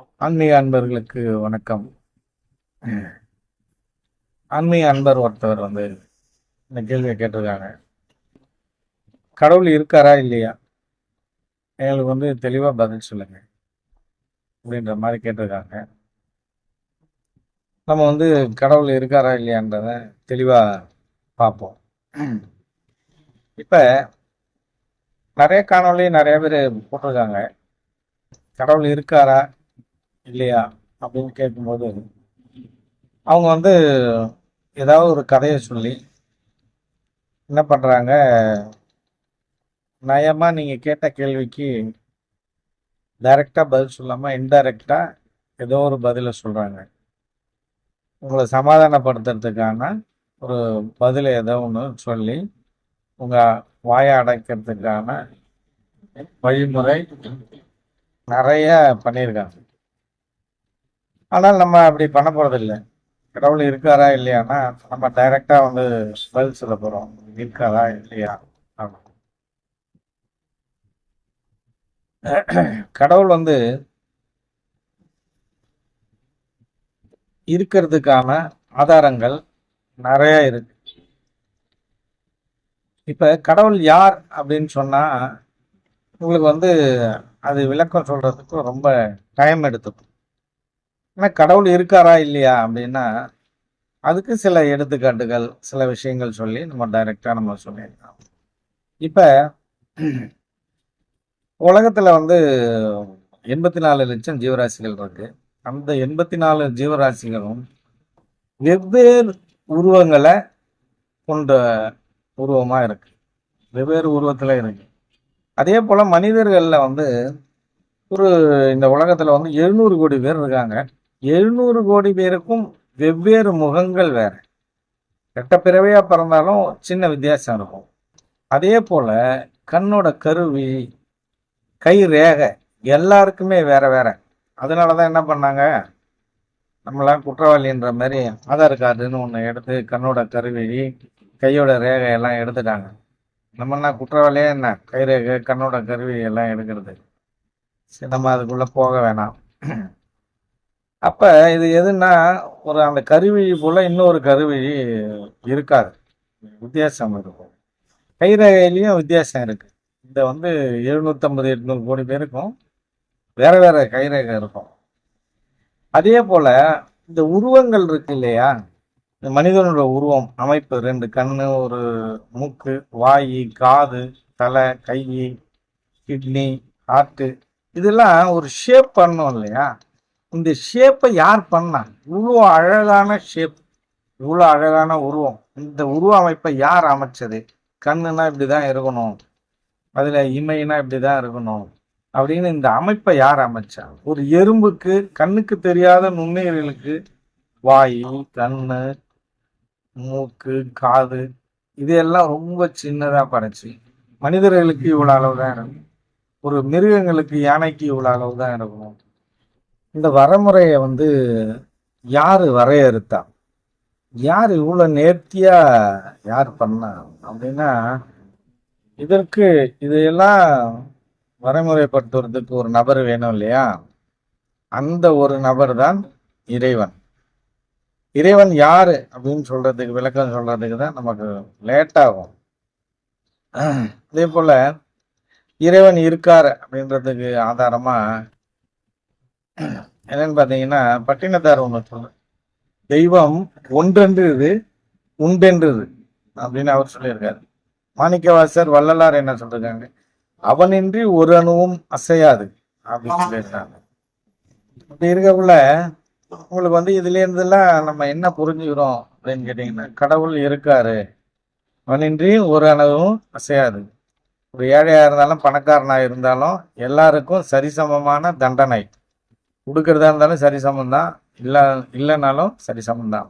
ஆன்மீக அன்பர்களுக்கு வணக்கம். ஆன்மீக அன்பர் ஒருத்தவர் வந்து இந்த கேள்வியை கேட்டிருக்காங்க. கடவுள் இருக்காரா இல்லையா? எங்களுக்கு வந்து தெளிவாக பதில் சொல்லுங்க. அப்படின்ற மாதிரி கேட்டிருக்காங்க. நம்ம வந்து கடவுள் இருக்காரா இல்லையான்றத தெளிவாக பார்ப்போம். இப்போ நிறைய காணொலி நிறைய பேர் போட்டிருக்காங்க. கடவுள் இருக்காரா? இல்லையா? அப்படின்னு கேட்கும்போது அவங்க வந்து ஏதாவது ஒரு கதையை சொல்லி என்ன பண்ணுறாங்க நயமாக நீங்கள் கேட்ட கேள்விக்கு டைரெக்டாக பதில் சொல்லாமல் இன்டைரக்டாக ஏதோ ஒரு பதிலை சொல்கிறாங்க உங்களை சமாதானப்படுத்துறதுக்கான ஒரு பதில் ஏதோ ஒன்று சொல்லி உங்கள் வாயை அடைக்கிறதுக்கான வழிமுறை நிறைய பண்ணியிருக்காங்க. ஆனால் நம்ம அப்படி பண்ண போறதில்லை. கடவுள் இருக்காரா இல்லையானா நம்ம டைரக்டா வந்து பதில் சொல்ல போறோம். இருக்காரா இல்லையா? கடவுள் வந்து இருக்கிறதுக்கான ஆதாரங்கள் நிறைய இருக்கு. இப்ப கடவுள் யார் அப்படின்னு சொன்னா உங்களுக்கு வந்து அது விளக்கம் சொல்றதுக்கு ரொம்ப டைம் எடுத்துக்கும். ஆனால் கடவுள் இருக்காரா இல்லையா அப்படின்னா அதுக்கு சில எடுத்துக்காட்டுகள் சில விஷயங்கள் சொல்லி நம்ம டைரெக்டாக நம்ம சொல்லியிருக்கோம் இப்போ உலகத்தில் வந்து எண்பத்தி நாலு லட்சம் ஜீவராசிகள் இருக்கு. அந்த எண்பத்தி நாலு ஜீவராசிகளும் வெவ்வேறு உருவங்களை கொண்ட உருவமாக இருக்கு. வெவ்வேறு உருவத்தில் இருக்கு. அதே போல் மனிதர்களில் வந்து ஒரு இந்த உலகத்தில் வந்து எழுநூறு கோடி பேர் இருக்காங்க. எழுநூறு கோடி பேருக்கும் வெவ்வேறு முகங்கள் வேறு. ரெட்ட பிறந்தாலும் சின்ன வித்தியாசம் இருக்கும். அதே போல் கண்ணோட கருவி கை ரேகை எல்லாருக்குமே வேறு அதனால தான் என்ன பண்ணாங்க? நம்மளாம் குற்றவாளின்ற மாதிரி ஆதார் கார்டுன்னு ஒன்று எடுத்து கண்ணோட கருவி கையோட ரேகை எல்லாம் எடுத்துட்டாங்க. நம்மனா குற்றவாளியே என்ன? கை ரேகை கண்ணோட கருவி எல்லாம் எடுக்கிறது. சரி நம்ம அதுக்குள்ளே போக வேணாம். அப்போ இது எதுன்னா ஒரு அந்த கருவி போல் இன்னொரு கருவி இருக்காது. வித்தியாசம் இருக்கும். கைரகையிலையும் வித்தியாசம் இருக்குது இந்த வந்து எழுநூத்தம்பது எட்நூறு கோடி பேருக்கும் வேறு வேறு கைரேகை இருக்கும். அதே போல் இந்த உருவங்கள் இருக்கு இல்லையா? இந்த மனிதனோட உருவம் அமைப்பு ரெண்டு கண் ஒரு மூக்கு வாய் காது தலை கை கிட்னி ஹார்ட்டு இதெல்லாம் ஒரு ஷேப் பண்ணோம் இல்லையா? இந்த ஷேப்பை யார் பண்ணா? இவ்வளோ அழகான ஷேப் இவ்வளோ அழகான உருவம். இந்த உருவ அமைப்பை யார் அமைச்சது? கண்ணுனா இப்படி தான் இருக்கணும். அதில் இமைனா இப்படி தான் இருக்கணும். அப்படின்னு இந்த அமைப்பை யார் அமைச்சா? ஒரு எறும்புக்கு கண்ணுக்கு தெரியாத நுண்ணுயிர்களுக்கு வாய் கண்ணு மூக்கு காது இதையெல்லாம் ரொம்ப சின்னதாக படைச்சு. மனிதர்களுக்கு இவ்வளோ அளவு தான் இருக்கும் ஒரு மிருகங்களுக்கு யானைக்கு இவ்வளோ அளவு தான் இருக்கணும். இந்த வரைமுறையை வந்து யார் வரையறுத்தா? யார் இவ்வளோ நேர்த்தியாக யார் பண்ணா? அப்படின்னா இதற்கு இதையெல்லாம் வரைமுறைப்படுத்துறதுக்கு ஒரு நபர் வேணும் இல்லையா? அந்த ஒரு நபர் தான் இறைவன். இறைவன் யார்? அப்படின்னு சொல்கிறதுக்கு விளக்கம் சொல்கிறதுக்கு தான் நமக்கு லேட்டாகும் அதே போல் இறைவன் இருக்கார் அப்படின்றதுக்கு ஆதாரமாக என்னன்னு பாத்தீங்கன்னா பட்டினத்தார் ஒண்ணு சொல்ற தெய்வம் ஒன்றென்றது உண்டென்றது அப்படின்னு அவர் சொல்லியிருக்காரு. மாணிக்கவாசர் வள்ளலார் என்ன சொல்றாங்க அவனின்றி ஒரு அணுவும் அசையாது அப்படின்னு சொல்லியிருக்காங்க. அப்படி இருக்கக்குள்ள உங்களுக்கு வந்து இதுல இருந்தெல்லாம் நம்ம என்ன புரிஞ்சுக்கிறோம் அப்படின்னு கேட்டீங்கன்னா கடவுள் இருக்காரு. அவனின்றி ஒரு அணுவும் அசையாது. ஒரு ஏழையா இருந்தாலும் பணக்காரனா இருந்தாலும் எல்லாருக்கும் சரிசமமான தண்டனை. கொடுக்கறதா இருந்தாலும் சரிசமம் தான் இல்லை இல்லைனாலும் சரிசமம் தான்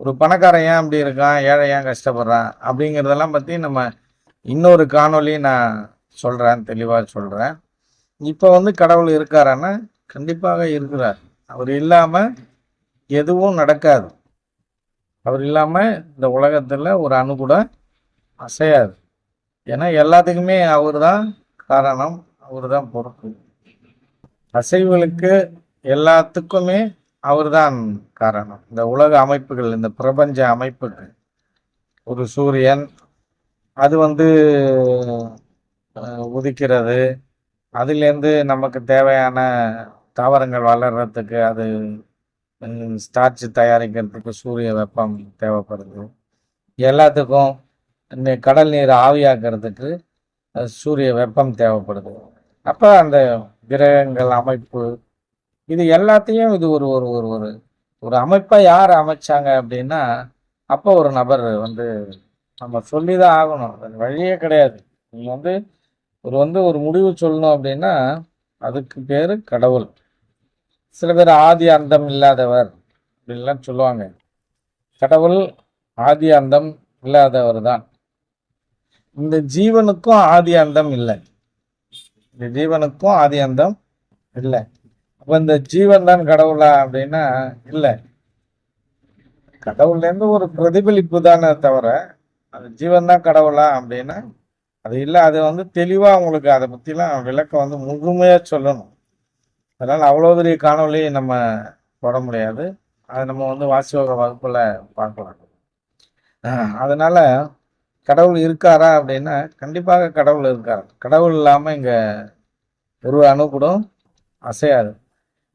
ஒரு பணக்காரன் ஏன் அப்படி இருக்கான்? ஏழை ஏன் கஷ்டப்படுறான்? அப்படிங்கிறதெல்லாம் பற்றி நம்ம இன்னொரு காணொலி நான் சொல்கிறேன் தெளிவாக சொல்கிறேன் இப்போ வந்து கடவுள் இருக்காரான்னா கண்டிப்பாக இருக்கிறார். அவர் இல்லாமல் எதுவும் நடக்காது. அவர் இல்லாமல் இந்த உலகத்தில் ஒரு அணு கூட அசையாது. ஏன்னா எல்லாத்துக்குமே அவர் தான் காரணம் அவர் தான் பொறுப்பு. அசைவுகளுக்கு எல்லாத்துக்குமே அவர்தான் காரணம். இந்த உலக அமைப்புகள் இந்த பிரபஞ்ச அமைப்புகள். ஒரு சூரியன் அது வந்து உதிக்கிறது. அதுலேருந்து நமக்கு தேவையான தாவரங்கள் வளர்கிறதுக்கு அது ஸ்டார்ச் தயாரிக்கிறதுக்கு சூரிய வெப்பம் தேவைப்படுது. எல்லாத்துக்கும் கடல் நீர் ஆவியாக்குறதுக்கு சூரிய வெப்பம் தேவைப்படுது. அப்போ அந்த கிரகங்கள் அமைப்பு இது எல்லாத்தையும் இது ஒரு ஒரு ஒரு ஒரு ஒரு அமைப்பை யார் அமைச்சாங்க அப்படின்னா அப்போ ஒரு நபர் வந்து நம்ம சொல்லி தான் ஆகணும். அது வழியே கிடையாது. நீங்கள் வந்து ஒரு வந்து ஒரு முடிவு சொல்லணும் அப்படின்னா அதுக்கு பேர் கடவுள். சில பேர் ஆதி அந்தம் இல்லாதவர் அப்படின்லாம் சொல்லுவாங்க. கடவுள் ஆதி அந்தம் இல்லாதவர் தான் இந்த ஜீவனுக்கும் ஆதி அந்தம் இல்லை. இந்த ஜீவனுக்கும் ஆதி அந்தம் இல்லை. அப்ப இந்த ஜீவன் தான் கடவுளா அப்படின்னா இல்லை. கடவுள்லேருந்து ஒரு பிரதிபலிப்பு தானே தவிர அது ஜீவன் தான் கடவுளா அப்படின்னா அது இல்லை. அது வந்து தெளிவாக உங்களுக்கு அதை பற்றிலாம் விளக்கம் வந்து முழுமையாக சொல்லணும். அதனால் அவ்வளோ பெரிய காணொலி நம்ம போட முடியாது. அதை நம்ம வந்து வாசியோக வகுப்பில் பார்க்கலாம். அதனால கடவுள் இருக்காரா அப்படின்னா கண்டிப்பாக கடவுள் இருக்கார். கடவுள் இல்லாமல் இங்கே ஒரு அணு கூட அசையாது.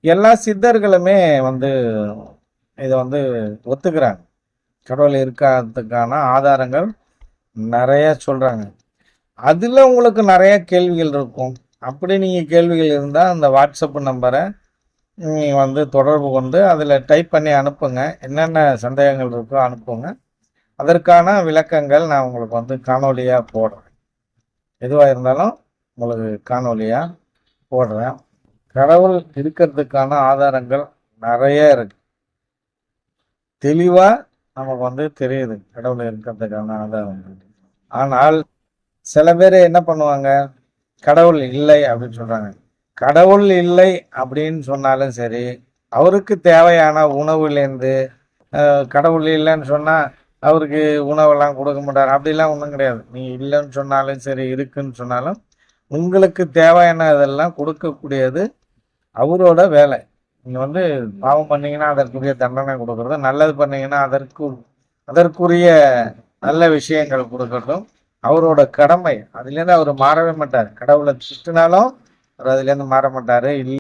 எல்லா சித்தர்களுமே வந்து இதை வந்து ஒத்துக்கிறாங்க. கடவுள் இருக்காததுக்கான ஆதாரங்கள் நிறைய சொல்கிறாங்க அதில் உங்களுக்கு நிறைய கேள்விகள் இருக்கும். அப்படி நீங்கள் கேள்விகள் இருந்தால் அந்த வாட்ஸ்அப் நம்பரை நீங்கள் வந்து தொடர்பு கொண்டு அதில் டைப் பண்ணி அனுப்புங்க. என்னென்ன சந்தேகங்கள் இருக்கோ அனுப்புங்க. அதற்கான விளக்கங்கள் நான் உங்களுக்கு வந்து காணொலியாக போடுறேன். எதுவாக இருந்தாலும் உங்களுக்கு காணொலியாக போடுறேன். கடவுள் இருக்கிறதுக்கான ஆதாரங்கள் நிறைய இருக்கு. தெளிவா நமக்கு வந்து தெரியுது கடவுள் இருக்கிறதுக்கான ஆதாரங்கள். ஆனால் சில பேர் என்ன பண்ணுவாங்க? கடவுள் இல்லை அப்படின்னு சொல்றாங்க. கடவுள் இல்லை அப்படின்னு சொன்னாலும் சரி அவருக்கு தேவையான உணவுலேருந்து அஹ், கடவுள் இல்லைன்னு சொன்னா அவருக்கு உணவெல்லாம் கொடுக்க மாட்டார். அப்படிலாம் ஒன்றும் கிடையாது. நீ இல்லைன்னு சொன்னாலும் சரி இருக்குன்னு சொன்னாலும் உங்களுக்கு தேவையான இதெல்லாம் கொடுக்கக்கூடியது அவரோட வேலை. நீங்க வந்து பாவம் பண்ணீங்கன்னா அதற்குரிய தண்டனை கொடுக்கறது நல்லது பண்ணீங்கன்னா அதற்கு அதற்குரிய நல்ல விஷயங்கள் கொடுக்கட்டும் அவரோட கடமை. அதுலேருந்து அவர் மாறவே மாட்டார். கடவுளை திட்டினாலும் அவர் அதுலேருந்து மாற மாட்டார். இல்லை